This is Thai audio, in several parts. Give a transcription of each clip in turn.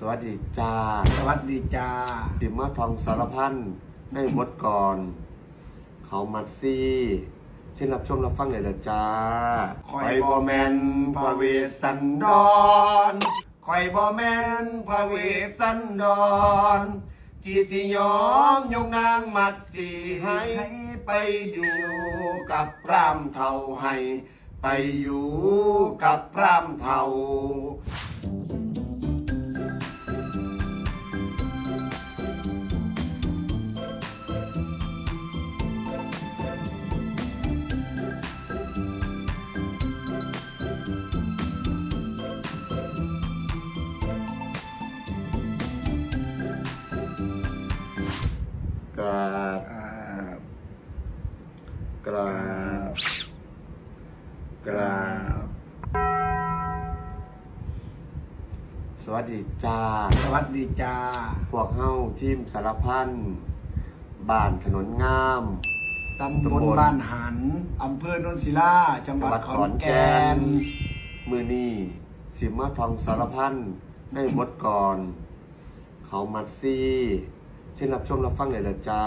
สวัสดีจ้า สวัสดีจ้าติมมาทองสารพันในบทก่อน เขามาซี่เช่นรับชมรับฟังเลยละจ้าคอยบอแมนพระเวสสันดรคอยบอแมนพระเวสสันดรจีสิยอมยกนางมัดสีให้ไปอยู่กับพรามเท่าให้ ไปอยู่กับพรามเท่า กราบอ่ากราบกราบสวัสดีจ้า สวัสดีจ้า พวกเฮ้าทีมสารพันบ้านถนนงามตำบลบ้านหันอำเภอโนนศิลาจังหวัดขอนแก่นมือนี่สิมาทองสารพันในบทก่อน เขามาซี่ เช่นรับชมรับฟังเลยละจ้า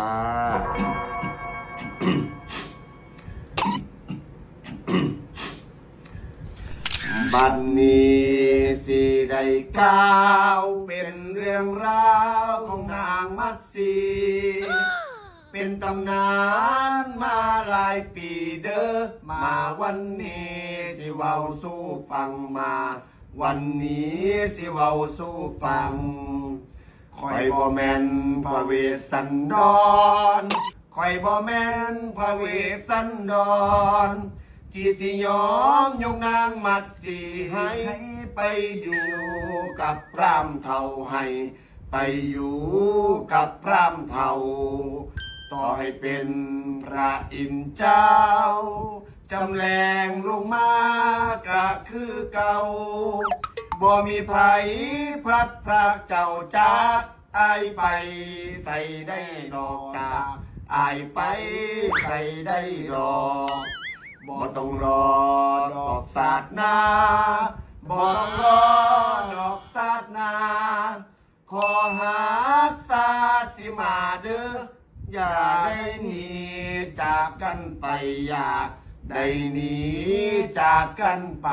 บัดนนี้สิได้ก้าวเป็นเรื่องราวของนางมัดสีเป็นตำนานมาหลายปีเด้อมาวันนี้สิเว้าสู้ฟังมา วันนี้สิเว้าสู้ฟัง คอยบ่แม่นพระเวสสันดรคอยบ่แม่นพระเวสสันดรจีสิยอมยกนางมัดสีให้ไปอยู่กับพรามเท่าให้ ไปอยู่กับพรามเท่าต่อให้เป็นพระอินเจ้า จำแรงลงมาก็คือเก่า บ่มีไผพัดพรากเจ้าจากอายไปใส่ได้ดอกจากอายไปใส่ได้ดอกบ่ต้องรอดอกสาดนาบ่ต้องรอดอกสาดนาขอหักษาสิมาเด้ออย่าได้หนีจากกันไปอย่าได้หนีจากกันไป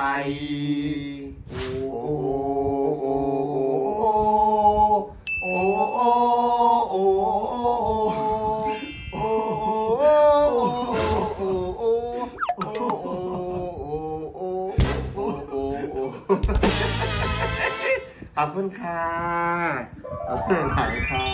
ขอบคุณค่ะขอบคุณหลายค่ะ